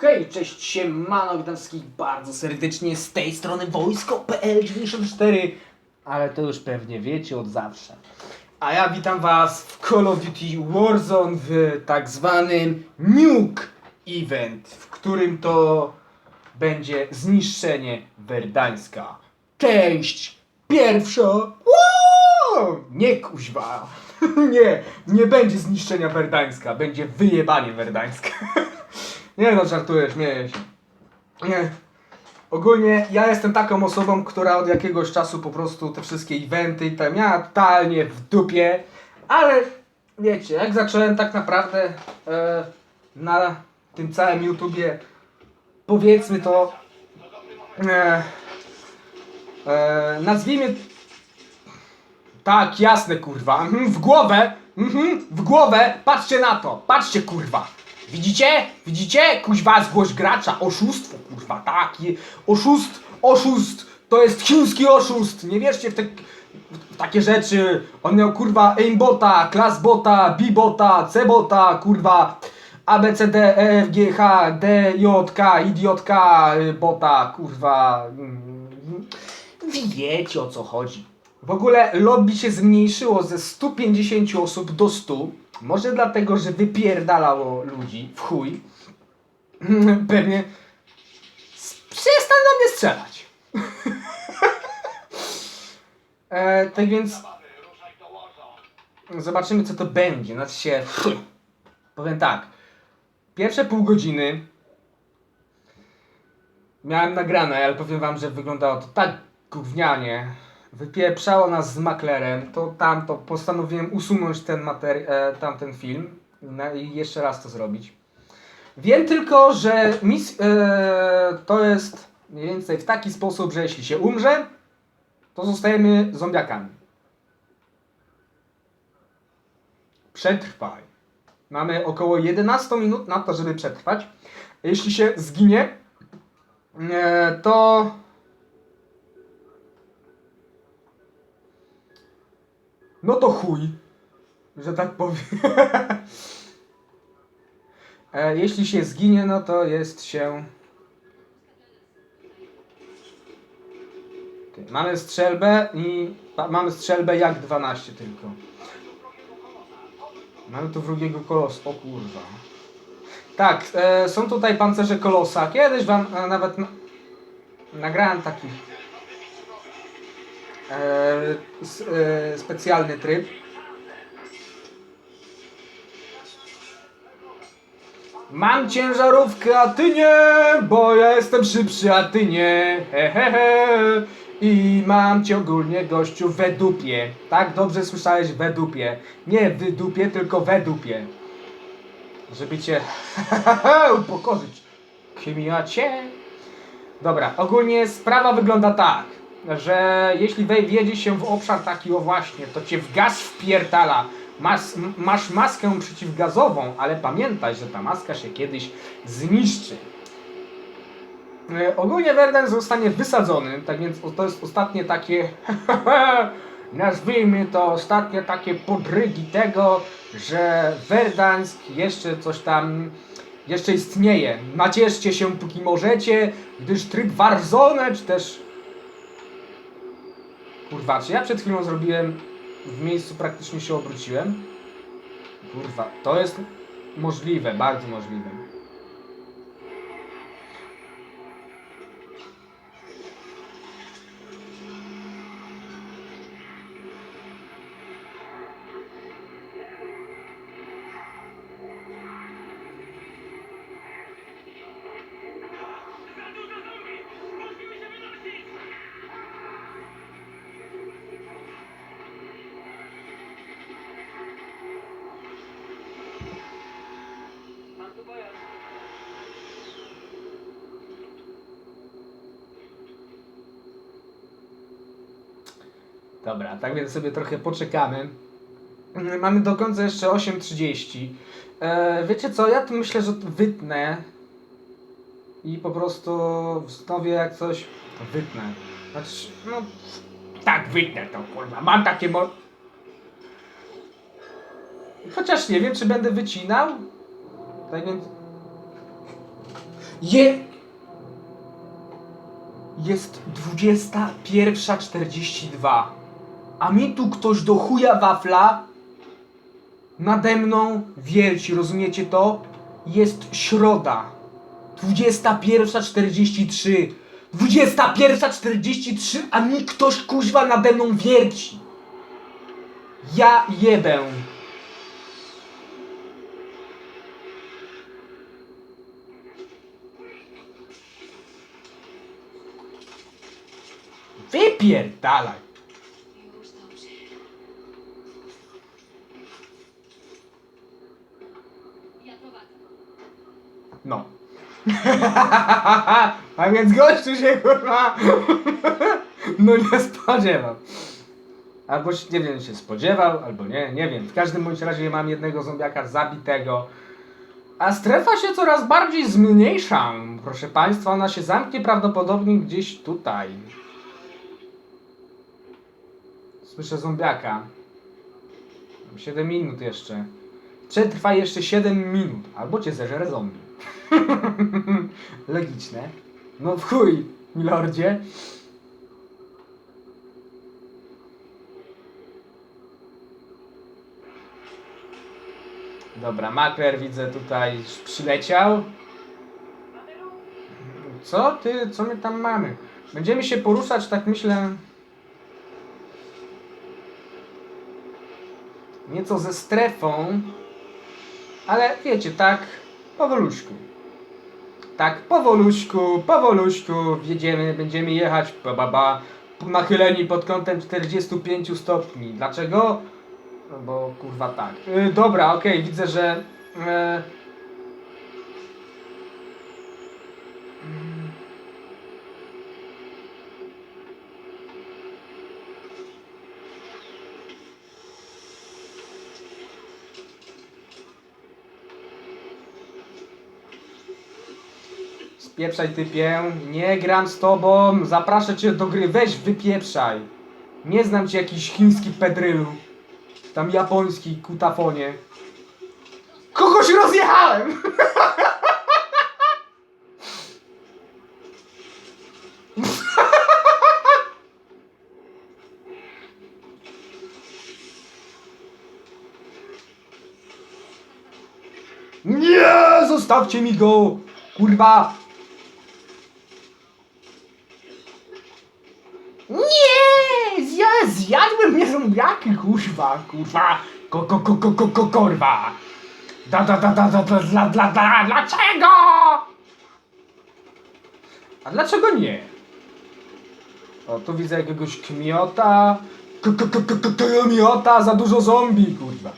Hej, cześć, siemano, witam wszystkich bardzo serdecznie z tej strony wojsko.pl94 Ale to już pewnie wiecie od zawsze. A ja witam was w Call of Duty Warzone w tak zwanym Nuke Event W którym to będzie zniszczenie Werdańska. Część pierwsza. Wow! Nie kuźwa. Nie, nie będzie zniszczenia Werdańska Będzie wyjebanie Werdańska Nie no, żartuję, śmieję się. Nie. Ogólnie ja jestem taką osobą, która od jakiegoś czasu po prostu te wszystkie eventy i tam miała totalnie w dupie, ale wiecie, jak zacząłem tak naprawdę e, na tym całym YouTubie, powiedzmy to, e, e, nazwijmy tak, jasne kurwa. Mhm, w głowę! Mhm, w głowę! Patrzcie na to! Patrzcie kurwa! Widzicie? Widzicie? Kuźwa zgłoś gracza. Oszustwo kurwa, tak. Oszust, oszust. To jest chiński oszust. Nie wierzcie w te w takie rzeczy. On miał kurwa aimbota, classbota, b-bota, c-bota, kurwa. A, B, C, D, E, F, G, H, D, J, K, idiotka, y, bota, kurwa. Wiecie o co chodzi. W ogóle lobby się zmniejszyło ze 150 osób do 100. Może dlatego, że wypierdalało ludzi w chuj. Pewnie przestań do mnie strzelać. e, tak więc zobaczymy co to będzie. Znaczy się, powiem tak. Pierwsze pół godziny miałem nagrane, ale powiem wam, że wyglądało to tak gównianie. Wypieprzało nas z maklerem, to tam to postanowiłem usunąć ten materi- e, tamten film i jeszcze raz to zrobić. Wiem tylko, że mis- e, to jest mniej więcej w taki sposób, że jeśli się umrze, to zostajemy zombiakami. Przetrwaj. Mamy około 11 minut na to, żeby przetrwać. Jeśli się zginie, e, to No to chuj, że tak powiem. e, jeśli się zginie, no to jest się. Mamy strzelbę i mamy strzelbę jak 12 tylko. Mamy tu drugiego kolosa. O kurwa. Tak, e, są tutaj pancerze kolosa. Kiedyś wam e, nawet na, nagrałem taki s, e, specjalny tryb. Mam ciężarówkę, a ty nie, bo ja jestem szybszy, a ty nie. He, he, he. I mam cię ogólnie gościu we dupie. Tak dobrze słyszałeś we dupie. Nie w dupie, tylko we dupie. Żeby cię upokorzyć. Kim ja cię? Dobra, ogólnie sprawa wygląda tak, że jeśli wjedzie się w obszar taki o właśnie, to cię w gaz wpierdala. Mas, masz maskę przeciwgazową, ale pamiętaj, że ta maska się kiedyś zniszczy. E, ogólnie Verden zostanie wysadzony, tak więc to jest ostatnie takie, nazwijmy to ostatnie takie podrygi tego, że Verdansk jeszcze coś tam jeszcze istnieje. Nacieszcie się póki możecie, gdyż tryb Warzone, czy też... Kurwa, czy ja przed chwilą zrobiłem w miejscu praktycznie się obróciłem? Kurwa, to jest możliwe, bardzo możliwe. Dobra, tak więc sobie trochę poczekamy. Mm, Mamy do końca jeszcze 8.30. E, wiecie co, ja tu myślę, że to wytnę i po prostu wznowię jak coś wytnę. Znaczy, no tak wytnę to kurwa, mam takie mo... Chociaż nie wiem, czy będę wycinał. Tak więc Je... Jest 21.42. A mi tu ktoś do chuja wafla nade mną wierci, rozumiecie to? Jest środa. 21.43. 21.43, a mi ktoś kuźwa nade mną wierci. Ja jebę. Wypierdalaj. Już dobrze. Ja prowadzę. No. A więc gościu się kurwa. No nie spodziewał. Albo nie wiem, się spodziewał, albo nie, nie wiem. W każdym bądź razie mam jednego zombiaka zabitego. A strefa się coraz bardziej zmniejsza. Proszę Państwa, ona się zamknie prawdopodobnie gdzieś tutaj. Słyszę zombiaka. Mam 7 minut jeszcze. Przetrwa jeszcze 7 minut. Albo cię zeżre zombie. Logiczne. No w chuj, milordzie. Dobra, makler widzę tutaj przyleciał. Co ty, co my tam mamy? Będziemy się poruszać, tak myślę. Nieco ze strefą. Ale wiecie, tak powoluśku. Tak powoluśku, powoluśku wjedziemy, będziemy jechać ba, ba, ba, nachyleni pod kątem 45 stopni. Dlaczego? No bo kurwa tak. Yy, dobra, okej, widzę, że... Yy, Spieprzaj typie, nie gram z tobą, zapraszę cię do gry, weź wypieprzaj. Nie znam cię jakiś chiński pedrylu, tam japoński kutafonie. Kogoś rozjechałem! Nie, zostawcie mi go! Kurwa! Nie! Zja, zjadłem mnie zombiaki, kurwa, kurwa! Ko, ko, ko, ko, ko, ko, kurwa! Da, da, da, da, da, da, dla, dla, dla, dlaczego? A dlaczego nie? O, tu widzę jakiegoś kmiota. K, kmiota, za dużo zombie, kurwa.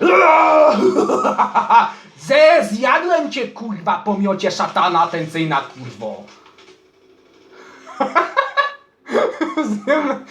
Ze, zjadłem cię, kurwa, pomiocie szatana atencyjna, kurwo. Zjem...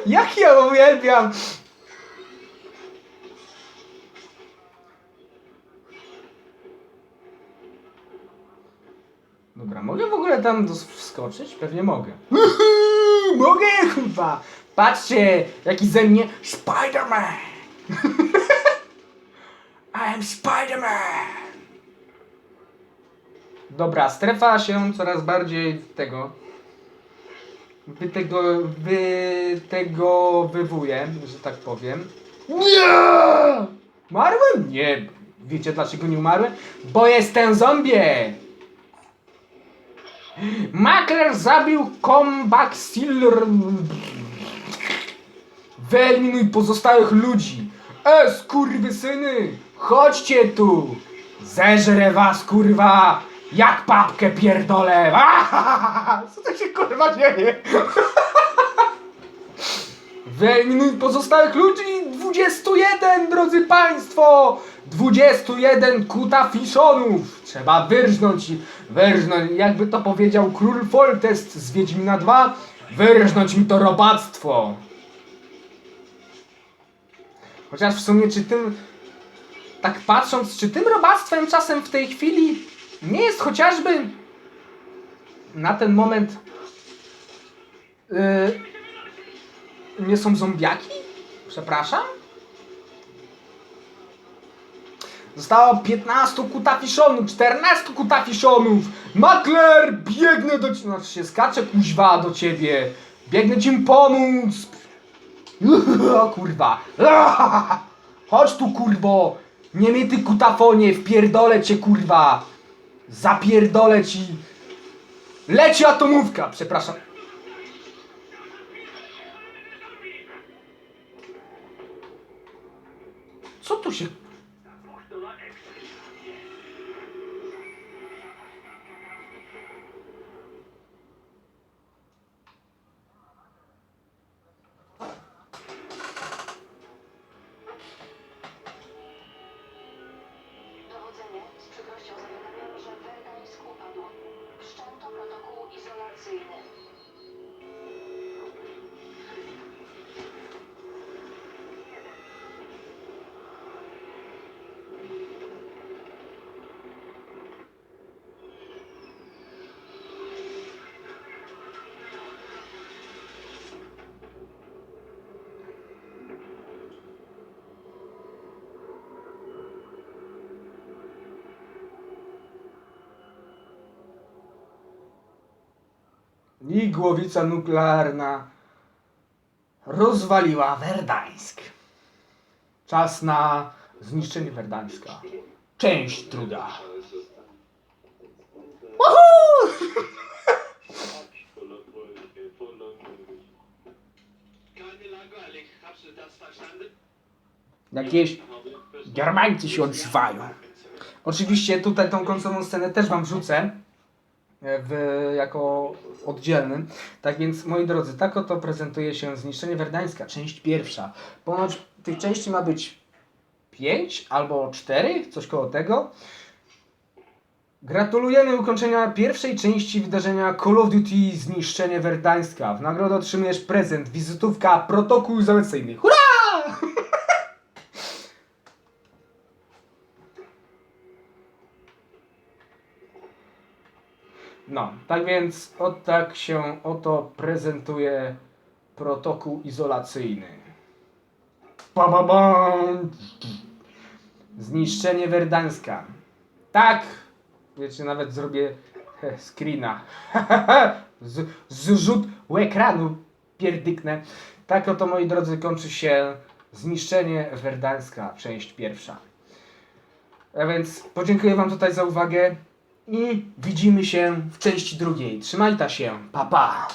Jak ja uwielbiam! Dobra, mogę w ogóle tam wskoczyć? Pewnie mogę. mogę, kurwa! Patrzcie, jaki ze mnie Spider-Man! I am Spider-Man! Dobra, strefa się coraz bardziej tego. Wy tego. Wy tego wywuje, że tak powiem. Nie! Umarłem? Nie. Wiecie dlaczego nie umarłem? Bo jestem zombie! Makler zabił Comeback Silver. Wyeliminuj pozostałych ludzi. E, skurwysyny! Chodźcie tu! Zeżrę was, kurwa! Jak papkę pierdolę! Co to się kurwa dzieje? Wyeliminuj pozostałych ludzi! 21, drodzy państwo! 21 kuta fiszonów! Trzeba wyrżnąć, wyrżnąć, jakby to powiedział król Foltest z Wiedźmina 2, wyrżnąć mi to robactwo! Chociaż w sumie, czy tym, tak patrząc, czy tym robactwem czasem w tej chwili nie jest chociażby na ten moment yy, nie są zombiaki? Przepraszam? Zostało 15 kutafiszonów, 14 kutafiszonów. Makler, biegnę do ciebie. Znaczy się skaczę kuźwa do ciebie. Biegnę ci pomóc. O kurwa. Chodź tu kurwo. Nie mnie ty kutafonie, wpierdolę cię kurwa. Zapierdolę ci. Leci atomówka, przepraszam. Co tu się... I głowica nuklearna rozwaliła Werdańsk. Czas na zniszczenie Werdańska. Część druga. Woohoo! Jakieś Germańcy się odzywają. Oczywiście tutaj tą końcową scenę też wam wrzucę w, jako oddzielny. Tak więc, moi drodzy, tak oto prezentuje się Zniszczenie Werdańska, część pierwsza. Ponoć tych części ma być 5 albo 4, coś koło tego. Gratulujemy ukończenia pierwszej części wydarzenia Call of Duty Zniszczenie Werdańska. W nagrodę otrzymujesz prezent, wizytówka, protokół izolacyjny. Hurra! No, tak więc o tak się oto prezentuje protokół izolacyjny. Ba, ba, ba. Zniszczenie Werdańska. Tak, wiecie, nawet zrobię screena. Z, zrzut ekranu pierdyknę. Tak oto, moi drodzy, kończy się Zniszczenie Werdańska, część pierwsza. A więc podziękuję Wam tutaj za uwagę i widzimy się w części drugiej. Trzymajta się, pa pa!